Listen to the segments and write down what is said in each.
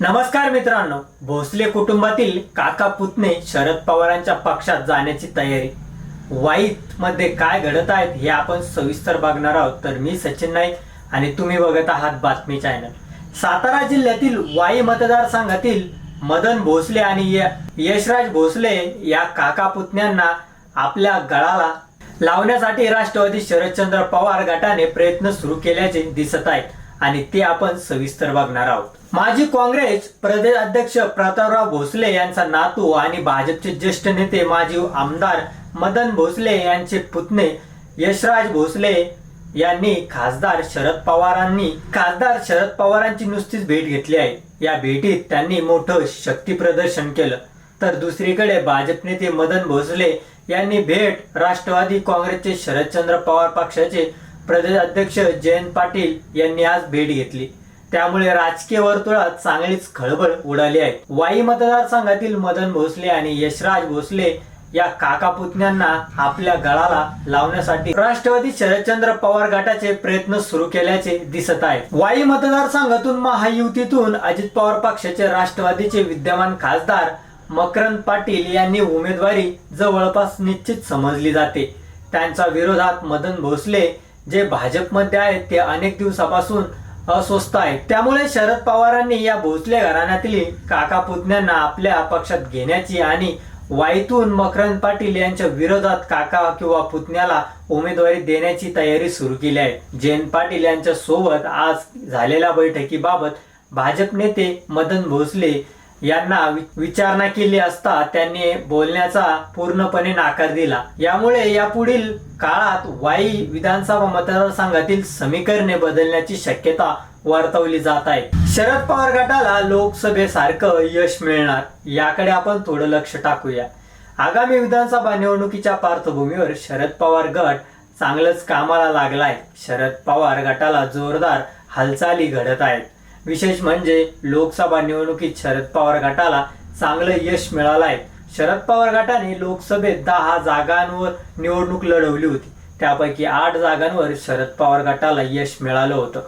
नमस्कार मित्रांनो भोसले कुटुंबातील काका पुतणे शरद पवारांच्या पक्षात जाण्याची तयारी. वाईत मध्ये काय घडत आहेत हे आपण सविस्तर बघणार आहोत. तर मी सचिन नाईक आणि तुम्ही बघत आहात बातमी चॅनल. सातारा जिल्ह्यातील वाई मतदारसंघातील मदन भोसले आणि य- यशराज भोसले या काका पुतण्यांना आपल्या गळाला लावण्यासाठी राष्ट्रवादी शरदचंद्र पवार गटाने प्रयत्न सुरू केल्याचे दिसत आहेत. आणि ते आपण सविस्तर बघणार आहोत. माजी काँग्रेस प्रदेश अध्यक्ष प्रतापराव भोसले यांचा नातू आणि भाजपचे ज्येष्ठ नेते माजी आमदार मदन भोसले यांचे पुतणे यशराज भोसले यांनी खासदार शरद पवारांनी खासदार शरद पवारांची नुसतीच भेट घेतली आहे. या भेटीत त्यांनी मोठं शक्ती प्रदर्शन केलं. तर दुसरीकडे भाजप नेते मदन भोसले यांनी भेट राष्ट्रवादी काँग्रेसचे शरदचंद्र पवार पक्षाचे प्रदेश अध्यक्ष जयंत पाटील यांनी आज भेट घेतली. त्यामुळे राजकीय वर्तुळात चांगलीच खळबळ उडाली आहे. वाई मतदारसंघातील मदन भोसले आणि यशराज भोसले या काका पुतण्यांना आपल्या गळाला लावण्यासाठी राष्ट्रवादी शरदचंद्र पवार गटाचे प्रयत्न सुरू केल्याचे दिसत आहे. वाई मतदारसंघातून महायुतीतून अजित पवार पक्षाचे राष्ट्रवादीचे विद्यमान खासदार मकरंद पाटील यांनी उमेदवारी जवळपास निश्चित समजली जाते. त्यांच्या विरोधात मदन भोसले जे भाजपमध्ये आहेत ते अनेक दिवसापासून अस्वस्थ आहेत. त्यामुळे शरद पवारांनी या भोसले घराण्यातील काका पुतण्यांना आपल्या पक्षात घेण्याची आणि वाईतून मकरंद पाटील यांच्या विरोधात काका किंवा पुतण्याला उमेदवारी देण्याची तयारी सुरू केली आहे. जयंत पाटील यांच्या सोबत आज झालेल्या बैठकीबाबत भाजप नेते मदन भोसले यांना विचारणा केली असता त्यांनी बोलण्याचा पूर्णपणे नाकार दिला. यामुळे यापुढील काळात वाई विधानसभा मतदारसंघातील समीकरणे बदलण्याची शक्यता वर्तवली जात आहे. शरद पवार गटाला लोकसभेसारखं यश मिळणार याकडे आपण थोडं लक्ष टाकूया. आगामी विधानसभा निवडणुकीच्या पार्श्वभूमीवर शरद पवार गट चांगलंच कामाला लागलाय. शरद पवार गटाला जोरदार हालचाली घडत आहेत. विशेष म्हणजे लोकसभा निवडणुकीत शरद पवार गटाला चांगलं यश मिळालं आहे शरद पवार गटाने लोकसभेत दहा जागांवर निवडणूक लढवली होती. त्यापैकी आठ जागांवर शरद पवार गटाला यश मिळालं होतं.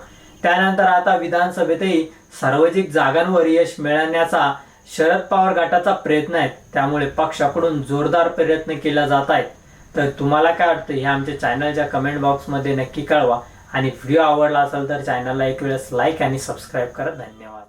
त्यानंतर आता विधानसभेतही सार्वजनिक जागांवर यश मिळवण्याचा शरद पवार गटाचा प्रयत्न आहे. त्यामुळे पक्षाकडून जोरदार प्रयत्न केला जात आहेत. तर तुम्हाला काय वाटतं हे आमच्या चॅनलच्या कमेंट बॉक्समध्ये नक्की कळवा. आणि व्हिडिओ आवडला असेल तर चॅनलला एक वेळेस लाईक आणि सबस्क्राईब करा. धन्यवाद.